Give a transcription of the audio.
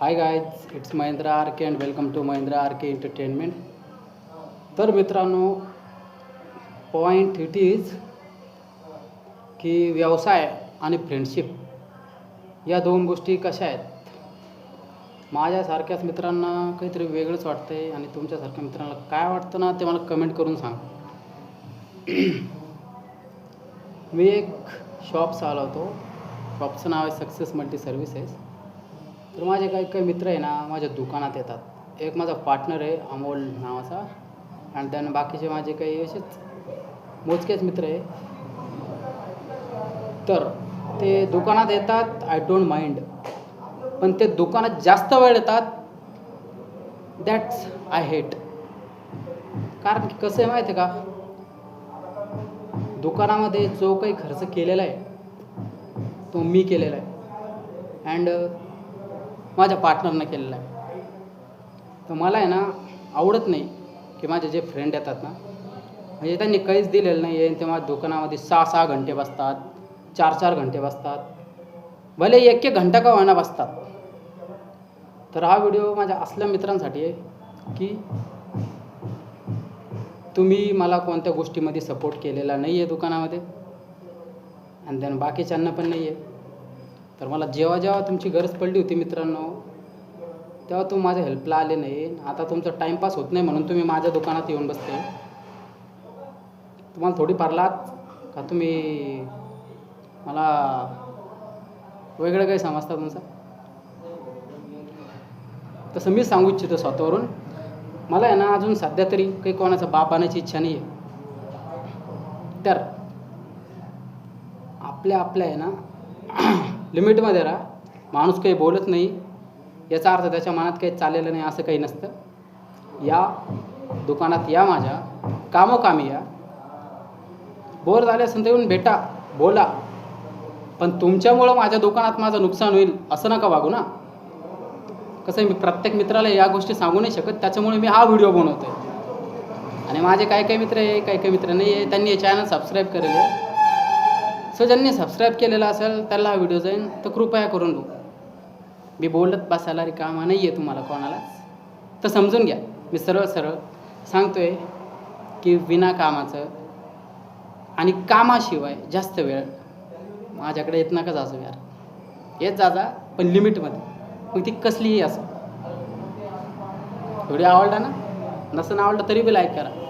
Hi guys it's Mahindra R K and welcome to Mahindra R K entertainment तर मित्रांनो point it is की व्यवसाय आणि friendship या दोन गोष्टी कशा आहेत? माझ्यासारख्याच मित्रांना काहीतरी वेगळंच वाटतं आहे आणि तुमच्यासारख्या मित्रांना काय वाटतं ना ते मला कमेंट करून सांग. मी एक शॉप चालवतो. शॉपचं नाव आहे सक्सेस मल्टी सर्व्हिसेस तर माझे काही काही मित्र आहे ना माझ्या दुकानात येतात. एक माझा पार्टनर आहे अमोल नावाचा. आणि त्यानं बाकीचे माझे काही असेच मोजकेच मित्र आहे. तर ते दुकानात येतात आय डोंट माइंड पण ते दुकानात जास्त वेळ येतात दॅट्स आय हेट कारण की कसं आहे माहिती आहे का? दुकानामध्ये जो काही खर्च केलेला आहे तो मी केलेला आहे. अँड माझ्या पार्टनरनं केलेला आहे. तर मला आहे ना आवडत नाही की माझे जे फ्रेंड येतात ना म्हणजे त्यांनी काहीच दिलेलं नाही आहे ते माझ्या दुकानामध्ये सहा सहा घंटे बसतात चार चार घंटे बसतात. भले एक एक घंटा का होईना बसतात. तर हा व्हिडिओ माझ्या असल्या मित्रांसाठी आहे की तुम्ही मला कोणत्या गोष्टीमध्ये सपोर्ट केलेला नाही आहे दुकानामध्ये आणि देन बाकीच्यांना पण नाही आहे तर मला जेव्हा जेव्हा तुमची गरज पडली होती मित्रांनो तेव्हा तुम्ही माझ्या हेल्पला आले नाही. आता तुमचा टाईमपास होत नाही म्हणून तुम्ही माझ्या दुकानात येऊन बसते तुम्हाला थोडी पारलात का तुम्ही मला वेगळं काही समजता तुमचं? तसं मी सांगू इच्छितो स्वतःवरून. मला आहे ना अजून सध्या तरी काही कोणाचा बाप आणायची इच्छा नाही आहे तर आपल्या आपल्या आहे ना लिमिटमध्ये राहा. माणूस काही बोलत नाही. याचा अर्थ त्याच्या मनात काही चाललेलं नाही असं काही नसतं. या दुकानात या माझ्या. कामोकामी या. बोर झाले असेल तर येऊन भेटा. बोला. पण तुमच्यामुळं माझ्या दुकानात माझं नुकसान होईल असं नका वागू ना. कसं आहे मी प्रत्येक मित्राला या गोष्टी सांगू नाही शकत. त्याच्यामुळे मी हा व्हिडिओ बनवतो आहे आणि माझे काही काही मित्र आहे काही काही मित्र नाही आहे. त्यांनी हे चॅनल सबस्क्राईब केलेलं आहे सो ज्यांनी सबस्क्राईब केलेला असेल त्याला हा व्हिडिओ जाईन तर कृपया करून बघू. मी बोलत बसायला रिकामा नाही आहे तुम्हाला कोणालाच. तर समजून घ्या. मी सरळ सरळ सांगतो आहे की विना कामाचं आणि कामाशिवाय जास्त वेळ माझ्याकडे येत नका जाजो यार. येत जाजा पण लिमिटमध्ये. मग ती कसलीही असं. व्हिडिओ आवडला ना? नसं आवडलं तरी बी लाईक करा.